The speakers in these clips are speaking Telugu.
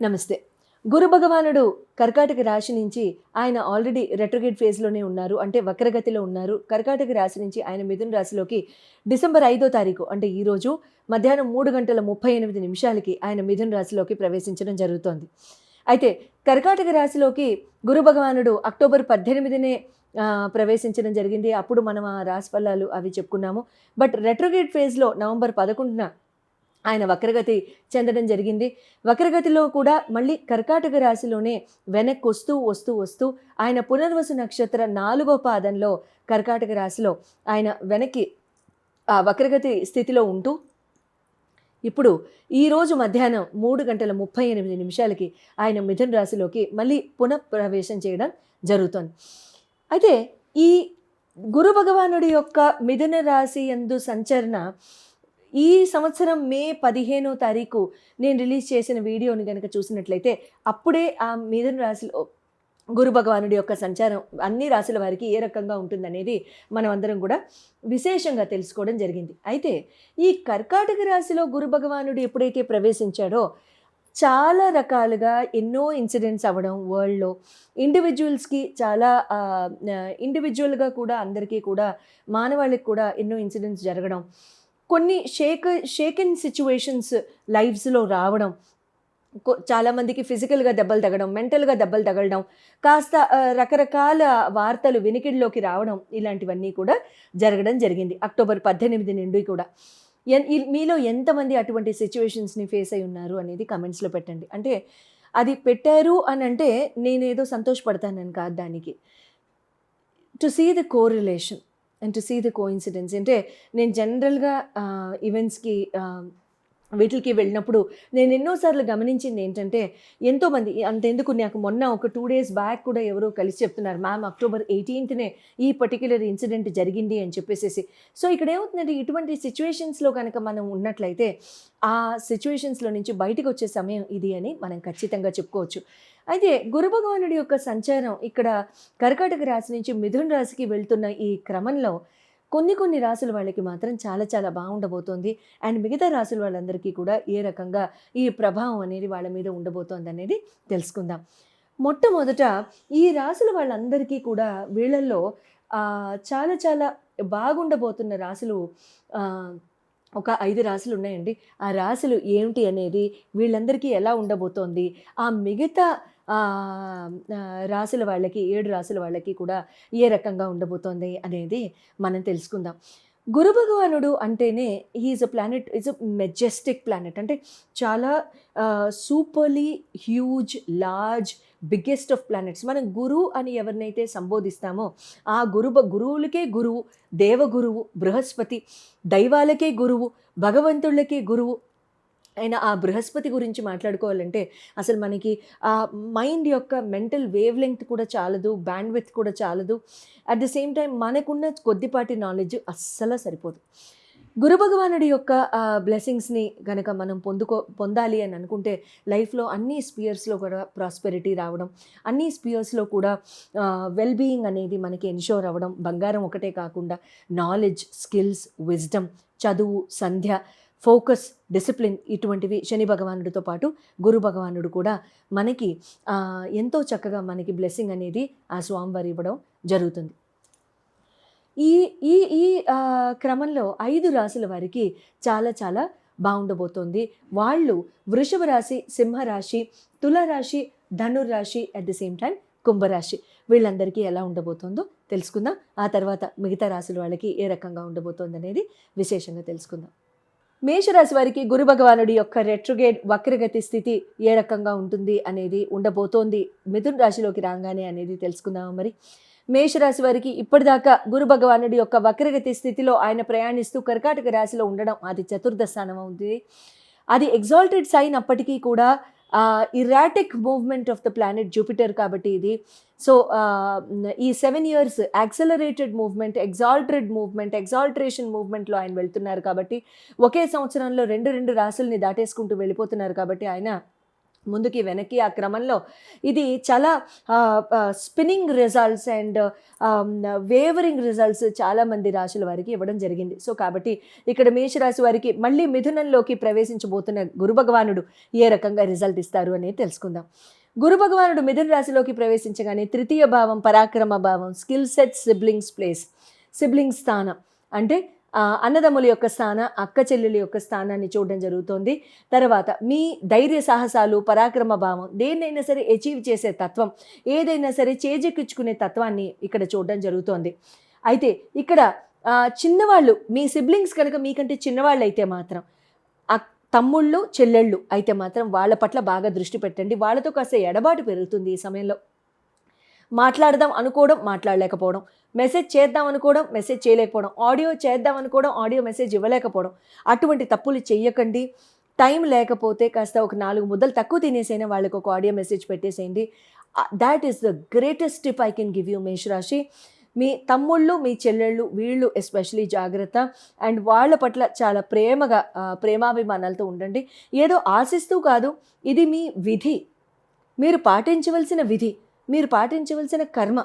నమస్తే. గురు భగవానుడు కర్కాటక రాశి నుంచి ఆయన ఆల్రెడీ రెట్రోగేట్ ఫేజ్లోనే ఉన్నారు. అంటే వక్రగతిలో ఉన్నారు. కర్కాటక రాశి నుంచి ఆయన మిథున రాశిలోకి డిసెంబర్ ఐదో తారీఖు అంటే ఈరోజు మధ్యాహ్నం మూడు గంటల ముప్పై ఎనిమిది నిమిషాలకి ఆయన మిథున రాశిలోకి ప్రవేశించడం జరుగుతోంది. అయితే కర్కాటక రాశిలోకి గురు భగవానుడు అక్టోబర్ పద్దెనిమిదినే ప్రవేశించడం జరిగింది. అప్పుడు మనం ఆ రాశి ఫలాలు అవి చెప్పుకున్నాము. బట్ రెట్రోగేట్ ఫేజ్లో నవంబర్ పదకొండున ఆయన వక్రగతి చెందడం జరిగింది. వక్రగతిలో కూడా మళ్ళీ కర్కాటక రాశిలోనే వెనక్కి వస్తూ వస్తూ వస్తూ ఆయన పునర్వసు నక్షత్ర నాలుగో పాదంలో కర్కాటక రాశిలో ఆయన వెనక్కి ఆ వక్రగతి స్థితిలో ఉంటూ ఇప్పుడు ఈరోజు మధ్యాహ్నం మూడు గంటల ముప్పై ఎనిమిది నిమిషాలకి ఆయన మిథున రాశిలోకి మళ్ళీ పునఃప్రవేశం చేయడం జరుగుతుంది. అయితే ఈ గురు భగవానుడి యొక్క మిథున రాశి యందు సంచరణ ఈ సంవత్సరం మే పదిహేనో తారీఖు నేను రిలీజ్ చేసిన వీడియోని కనుక చూసినట్లయితే అప్పుడే ఆ మిథున రాశిలో గురు భగవానుడి యొక్క సంచారం అన్ని రాశుల వారికి ఏ రకంగా ఉంటుందనేది మనం అందరం కూడా విశేషంగా తెలుసుకోవడం జరిగింది. అయితే ఈ కర్కాటక రాశిలో గురు భగవానుడు ఎప్పుడైతే ప్రవేశించాడో చాలా రకాలుగా ఎన్నో ఇన్సిడెంట్స్ అవ్వడం వరల్డ్లో ఇండివిజువల్స్కి చాలా ఇండివిజువల్గా కూడా అందరికీ కూడా మానవాళికి కూడా ఎన్నో ఇన్సిడెంట్స్ జరగడం కొన్ని షేక్ షేకెన్ సిచ్యువేషన్స్ లైఫ్స్లో రావడం చాలామందికి ఫిజికల్గా దెబ్బలు తగడం మెంటల్గా దెబ్బలు తగలడం కాస్త రకరకాల వార్తలు వినికిడిలోకి రావడం ఇలాంటివన్నీ కూడా జరగడం జరిగింది. అక్టోబర్ పద్దెనిమిది నుండి కూడా. ఎన్- ఈ- మీలో ఎంతమంది అటువంటి సిచ్యువేషన్స్ని ఫేస్ అయి ఉన్నారు అనేది కమెంట్స్లో పెట్టండి. అంటే అది పెట్టారు అని అంటే నేనేదో సంతోషపడతానని కాదు దానికి. To see the correlation and to see the coincidence అంటే నేను జనరల్గా ఈవెంట్స్కి వీటికి వెళ్ళినప్పుడు నేను ఎన్నోసార్లు గమనించింది ఏంటంటే ఎంతోమంది అంతెందుకు నాకు మొన్న ఒక టూ డేస్ బ్యాక్ కూడా ఎవరో కలిసి చెప్తున్నారు మ్యామ్ అక్టోబర్ ఎయిటీన్త్నే ఈ పర్టిక్యులర్ ఇన్సిడెంట్ జరిగింది అని చెప్పేసేసి. సో ఇక్కడ ఏమవుతుందంటే ఇటువంటి సిచ్యువేషన్స్లో కనుక మనం ఉన్నట్లయితే ఆ సిచ్యువేషన్స్లో నుంచి బయటకు వచ్చే సమయం ఇది అని మనం ఖచ్చితంగా చెప్పుకోవచ్చు. అయితే గురు భగవానుడి యొక్క సంచారం ఇక్కడ కర్కాటక రాశి నుంచి మిథున రాశికి వెళ్తున్న ఈ క్రమంలో కొన్ని కొన్ని రాసుల వాళ్ళకి మాత్రం చాలా చాలా బాగుండబోతోంది. అండ్ మిగతా రాసుల వాళ్ళందరికీ కూడా ఏ రకంగా ఈ ప్రభావం అనేది వాళ్ళ మీద ఉండబోతోంది అనేది తెలుసుకుందాం. మొట్టమొదట ఈ రాసుల వాళ్ళందరికీ కూడా వీళ్ళల్లో చాలా చాలా బాగుండబోతున్న రాసులు ఒక ఐదు రాసులు ఉన్నాయండి. ఆ రాసులు ఏమిటి అనేది వీళ్ళందరికీ ఎలా ఉండబోతోంది? ఆ మిగతా రాసుల వాళ్ళకి ఏడు రాసుల వాళ్ళకి కూడా ఏ రకంగా ఉండబోతోంది అనేది మనం తెలుసుకుందాం. గురు భగవానుడు అంటేనే is a planet is a majestic planet అంటే చాలా superly huge large biggest of planets మనం గురువు అని ఎవరినైతే సంబోధిస్తామో ఆ గురు గురువులకే గురువు దేవగురువు బృహస్పతి దైవాలకే గురువు భగవంతుళ్ళకే గురువు ఆయన ఆ బృహస్పతి గురించి మాట్లాడుకోవాలంటే అసలు మనకి ఆ మైండ్ యొక్క మెంటల్ వేవ్ లెంగ్త్ కూడా చాలదు బ్యాండ్ విత్ కూడా చాలదు. అట్ ద సేమ్ టైం మనకున్న కొద్దిపాటి నాలెడ్జ్ అస్సలు సరిపోదు. గురు భగవానుడి యొక్క బ్లెస్సింగ్స్ని కనుక మనం పొందుకో పొందాలి అని అనుకుంటే లైఫ్లో అన్ని స్పియర్స్లో కూడా ప్రాస్పెరిటీ రావడం అన్ని స్పియర్స్లో కూడా వెల్ బీయింగ్ అనేది మనకి ఎన్షోర్ అవ్వడం బంగారం ఒకటే కాకుండా నాలెడ్జ్ స్కిల్స్ విజ్డమ్ చదువు సంధ్య ఫోకస్ డిసిప్లిన్ ఇటువంటివి శని భగవానుడితో పాటు గురు భగవానుడు కూడా మనకి ఎంతో చక్కగా మనకి బ్లెస్సింగ్ అనేది ఆ స్వామివారు ఇవ్వడం జరుగుతుంది. ఈ ఈ ఈ క్రమంలో ఐదు రాసుల వారికి చాలా చాలా బాగుండబోతోంది. వాళ్ళు వృషభ రాశి సింహరాశి తులారాశి ధనుర్రాశి అట్ ది సేమ్ టైం కుంభరాశి. వీళ్ళందరికీ ఎలా ఉండబోతోందో తెలుసుకుందాం. ఆ తర్వాత మిగతా రాశుల వాళ్ళకి ఏ రకంగా ఉండబోతోంది అనేది విశేషంగా తెలుసుకుందాం. మేషరాశి వారికి గురు భగవానుడి యొక్క రెట్రుగేడ్ వక్రగతి స్థితి ఏ రకంగా ఉంటుంది అనేది ఉండబోతోంది. మిథున్ రాశిలోకి రాగానే అనేది తెలుసుకుందాం మరి? మేషరాశి వారికి ఇప్పటిదాకా గురు భగవానుడి యొక్క వక్రగతి స్థితిలో ఆయన ప్రయాణిస్తూ కర్కాటక రాశిలో ఉండడం అది చతుర్థ స్థానం ఉంది అది ఎగ్జాల్టెడ్ సైన్ అప్పటికీ కూడా erratic movement of the planet Jupiter కాబట్టి ఇది. సో ఈ seven years accelerated movement exalted movement exaltation మూవ్మెంట్లో ఆయన వెళ్తున్నారు కాబట్టి ఒకే సంవత్సరంలో రెండు రెండు రాసుల్ని దాటేసుకుంటూ వెళ్ళిపోతున్నారు కాబట్టి ఆయన ముందుకి వెనక్కి ఆ క్రమంలో ఇది చాలా spinning results and wavering results చాలామంది రాశుల వారికి ఇవ్వడం జరిగింది. సో కాబట్టి ఇక్కడ మేషరాశి వారికి మళ్ళీ మిథునంలోకి ప్రవేశించబోతున్న గురు భగవానుడు ఏ రకంగా రిజల్ట్ ఇస్తారు అనేది తెలుసుకుందాం. గురు భగవానుడు మిథున రాశిలోకి ప్రవేశించగానే తృతీయ భావం పరాక్రమ భావం skill set siblings place sibling స్థానం. అంటే అన్నదమ్ముల యొక్క స్థాన అక్క చెల్లెల యొక్క స్థానాన్ని చూడడం జరుగుతోంది. తర్వాత మీ ధైర్య సాహసాలు పరాక్రమ భావం దేన్నైనా సరే అచీవ్ చేసే తత్వం ఏదైనా సరే చేజెక్కించుకునే తత్వాన్ని ఇక్కడ చూడడం జరుగుతోంది. అయితే ఇక్కడ చిన్నవాళ్ళు మీ సిబ్లింగ్స్ కనుక మీకంటే చిన్నవాళ్ళు అయితే మాత్రం తమ్ముళ్ళు చెల్లెళ్ళు అయితే మాత్రం వాళ్ళ పట్ల బాగా దృష్టి పెట్టండి. వాళ్ళతో కాస్త ఎడబాటు పెరుగుతుంది ఈ సమయంలో. మాట్లాడదాం అనుకోవడం మాట్లాడలేకపోవడం. మెసేజ్ చేద్దాం అనుకోవడం మెసేజ్ చేయలేకపోవడం. ఆడియో చేద్దాం అనుకోవడం ఆడియో మెసేజ్ ఇవ్వలేకపోవడం. అటువంటి తప్పులు చేయకండి టైం లేకపోతే కాస్త ఒక నాలుగు ముద్దలు తక్కువ తినేసైనా వాళ్ళకి ఒక ఆడియో మెసేజ్ పెట్టేసేయండి. That is the greatest tip I can give you మేషరాశి. మీ తమ్ముళ్ళు మీ చెల్లెళ్ళు వీళ్ళు ఎస్పెషలీ జాగ్రత్త. అండ్ వాళ్ళ పట్ల చాలా ప్రేమగా ప్రేమాభిమానాలతో ఉండండి. ఏదో ఆశిస్తూ కాదు ఇది మీ విధి. మీరు పాటించవలసిన విధి. మీరు పాటించవలసిన కర్మ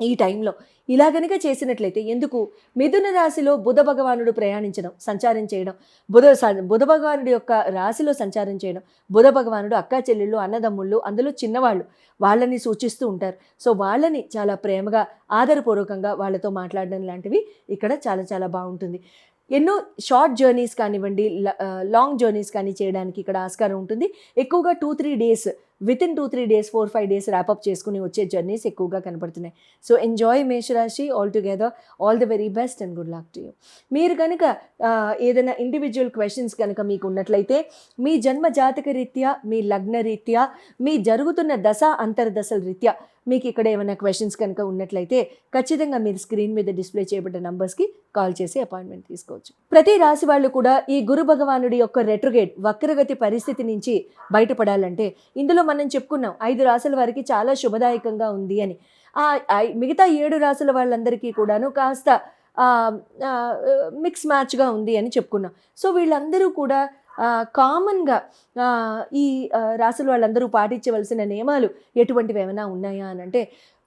ఈ టైంలో. ఇలా గనుక చేసినట్లయితే ఎందుకు? మిథున రాశిలో బుధ భగవానుడు ప్రయాణించడం సంచారం చేయడం బుధ బుధ భగవానుడి యొక్క రాశిలో సంచారం చేయడం బుధ భగవానుడు అక్కా చెల్లెళ్ళు అన్నదమ్ముళ్ళు అందులో చిన్నవాళ్ళు వాళ్ళని సూచిస్తూ ఉంటారు. సో వాళ్ళని చాలా ప్రేమగా ఆదరపూర్వకంగా వాళ్ళతో మాట్లాడడం లాంటివి ఇక్కడ చాలా చాలా బాగుంటుంది. ఎన్నో షార్ట్ జర్నీస్ కానివ్వండి లాంగ్ జర్నీస్ కానీ చేయడానికి ఇక్కడ ఆస్కారం ఉంటుంది. ఎక్కువగా two three days with in two three days four five days wrap up చేసుకుని వచ్చే జర్నీస్ ఎక్కువగా కనపడుతున్నాయి. సో ఎంజాయ్ మేషరాశి all together all the very best and good luck to you మీరు కనుక ఏదైనా ఇండివిజువల్ క్వశ్చన్స్ కనుక మీకు ఉన్నట్లయితే మీ జన్మ జాతక రీత్యా మీ లగ్న రీత్యా మీ జరుగుతున్న దశ అంతర్దశల రీత్యా మీకు ఇక్కడ ఏమైనా క్వశ్చన్స్ కనుక ఉన్నట్లయితే ఖచ్చితంగా మీరు స్క్రీన్ మీద డిస్ప్లే చేయబడ్డ నంబర్స్కి కాల్ చేసి అపాయింట్మెంట్ తీసుకోవచ్చు. ప్రతి రాశి వాళ్ళు కూడా ఈ గురు భగవానుడి యొక్క రెట్రుగేట్ వక్రగతి పరిస్థితి నుంచి బయటపడాలంటే ఇందులో మనం చెప్పుకున్నాం ఐదు రాసుల వారికి చాలా శుభదాయకంగా ఉంది అని. మిగతా ఏడు రాసుల వాళ్ళందరికీ కూడాను కాస్త మిక్స్ మ్యాచ్గా ఉంది అని చెప్పుకున్నాం. సో వీళ్ళందరూ కూడా కామన్గా ఈ ఆ, రాసుల వాళ్ళందరూ పాటించవలసిన నియమాలు ఎటువంటివి ఏమైనా ఉన్నాయా అని అంటే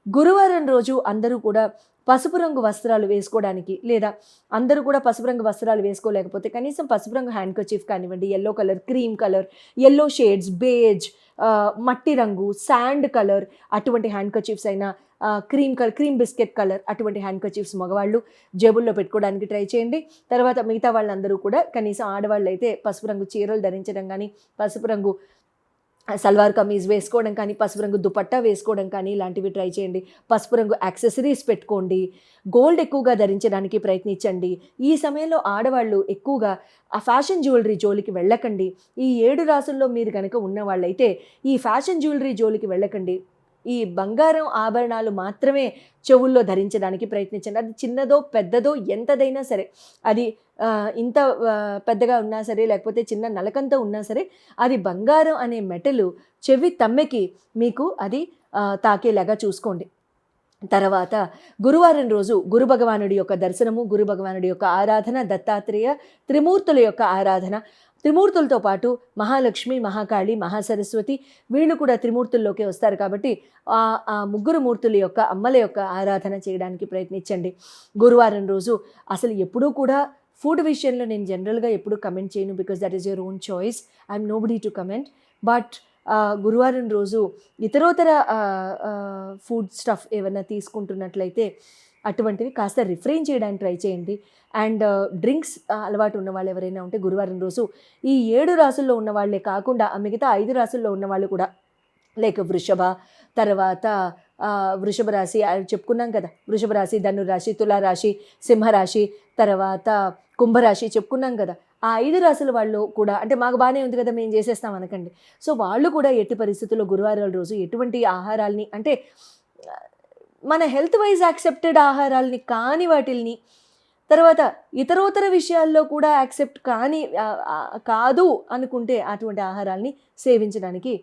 గురువారం రోజు అందరూ కూడా పసుపు రంగు వస్త్రాలు వేసుకోవడానికి లేదా అందరూ కూడా పసుపు రంగు వస్త్రాలు వేసుకోలేకపోతే కనీసం పసుపు రంగు హ్యాండ్ కచీఫ్ కానివ్వండి yellow colour cream colour yellow shades beige మట్టి రంగు శాండ్ కలర్ అటువంటి హ్యాండ్ కచీఫ్స్ అయినా cream colour cream biscuit colour అటువంటి హ్యాండ్ కచీఫ్స్ మగవాళ్ళు జేబుల్లో పెట్టుకోవడానికి ట్రై చేయండి. తర్వాత మిగతా వాళ్ళందరూ కూడా కనీసం ఆడవాళ్ళు అయితే పసుపు రంగు చీరలు ధరించడం కానీ పసుపు రంగు సల్వార్ కమీజ్ వేసుకోవడం కానీ పసుపు రంగు దుపట్టా వేసుకోవడం కానీ ఇలాంటివి ట్రై చేయండి. పసుపు రంగు యాక్సెసరీస్ పెట్టుకోండి. గోల్డ్ ఎక్కువగా ధరించడానికి ప్రయత్నించండి. ఈ సమయంలో ఆడవాళ్ళు ఎక్కువగా ఆ ఫ్యాషన్ జ్యువెలరీ జోలికి వెళ్ళకండి. ఈ ఏడు రాసుల్లో మీరు కనుక ఉన్నవాళ్ళైతే ఈ ఫ్యాషన్ జ్యువెలరీ జోలికి వెళ్ళకండి. ఈ బంగారం ఆభరణాలు మాత్రమే చెవుల్లో ధరించడానికి ప్రయత్నించండి. అది చిన్నదో పెద్దదో ఎంతదైనా సరే అది ఇంత పెద్దగా ఉన్నా సరే లేకపోతే చిన్న నలకంతో ఉన్నా సరే అది బంగారం అనే మెటలు చెవి తమ్మెకి మీకు అది తాకేలాగా చూసుకోండి. తర్వాత గురువారం రోజు గురు భగవానుడి యొక్క దర్శనము గురు భగవానుడి యొక్క ఆరాధన దత్తాత్రేయ త్రిమూర్తుల యొక్క ఆరాధన త్రిమూర్తులతో పాటు మహాలక్ష్మి మహాకాళి మహాసరస్వతి వీళ్ళు కూడా త్రిమూర్తుల్లోకి వస్తారు కాబట్టి ఆ ముగ్గురు మూర్తుల యొక్క అమ్మల యొక్క ఆరాధన చేయడానికి ప్రయత్నించండి. గురువారం రోజు అసలు ఎప్పుడూ కూడా ఫుడ్ విషయంలో నేను జనరల్గా ఎప్పుడూ కమెంట్ చేయను because that is your own choice I'm nobody to comment but గురువారం రోజు ఇతరోతర ఫుడ్ స్టఫ్ ఏమైనా తీసుకుంటున్నట్లయితే అటువంటివి కాస్త రిఫ్రెయిన్ చేయడానికి ట్రై చేయండి. అండ్ uh, డ్రింక్స్ uh, అలవాటు ఉన్న వాళ్ళు ఎవరైనా ఉంటే గురువారం రోజు ఈ ఏడు రాసుల్లో ఉన్న వాళ్ళే కాకుండా మిగతా ఐదు రాసుల్లో ఉన్న వాళ్ళు కూడా లైక్ వృషభ తర్వాత uh, వృషభ రాశి చెప్పుకున్నాం కదా వృషభ రాశి ధనురాశి తులారాశి సింహరాశి తర్వాత కుంభరాశి చెప్పుకున్నాం కదా ఆ ఐదు రాసుల వాళ్ళు కూడా అంటే మాకు బాగానే ఉంది కదా మేము చేసేస్తాం అనకండి. సో వాళ్ళు కూడా ఎట్టి పరిస్థితుల్లో గురువారాల రోజు ఎటువంటి ఆహారాల్ని అంటే మన హెల్త్ వైజ్ యాక్సెప్టెడ్ ఆహారాల్ని కాని వాటిల్ని తర్వాత ఇతరోతర విషయాల్లో కూడా యాక్సెప్ట్ కాని కాదు అనుకుంటే అటువంటి ఆహారాల్ని సేవించడానికి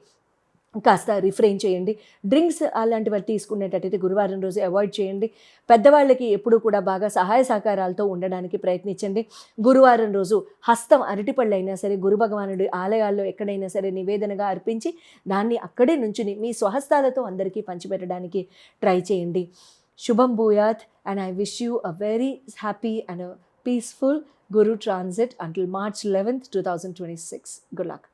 కాస్త రిఫ్రెయిన్ చేయండి. డ్రింక్స్ అలాంటివి తీసుకునేటట్టయితే గురువారం రోజు అవాయిడ్ చేయండి. పెద్దవాళ్ళకి ఎప్పుడూ కూడా బాగా సహాయ సహకారాలతో ఉండడానికి ప్రయత్నించండి. గురువారం రోజు హస్తం అరటిపళ్ళు అయినా సరే గురు భగవానుడి ఆలయాల్లో ఎక్కడైనా సరే నివేదనగా అర్పించి దాన్ని అక్కడే నుంచుని మీ స్వహస్తాలతో అందరికీ పంచిపెట్టడానికి ట్రై చేయండి. శుభం భూయాత్ and I wish you a very happy and peaceful Guru transit until March eleventh two thousand twenty six good luck